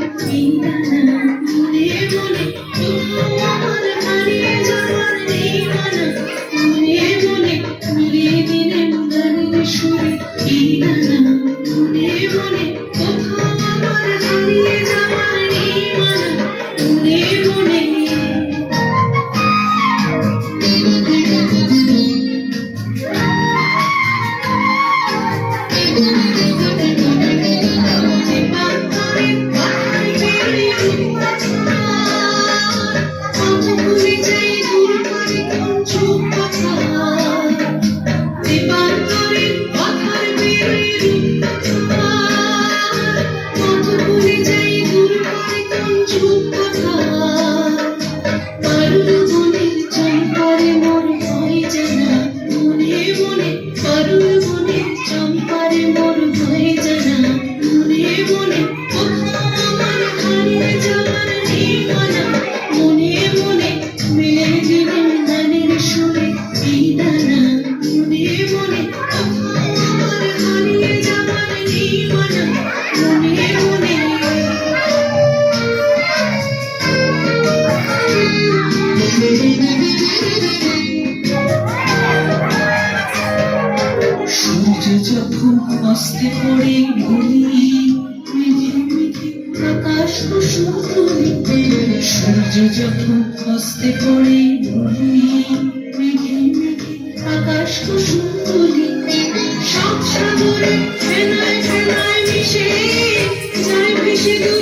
বিনা মনে মনে Música হস্তে করে বলি, আকাশ কুসুম তুলিতে সূর্য যখন হস্তে করে বলি, আকাশ কুসুম তুলিতে সাত সাগরে ফেনায় ফেনায় মিশে যায় মিশে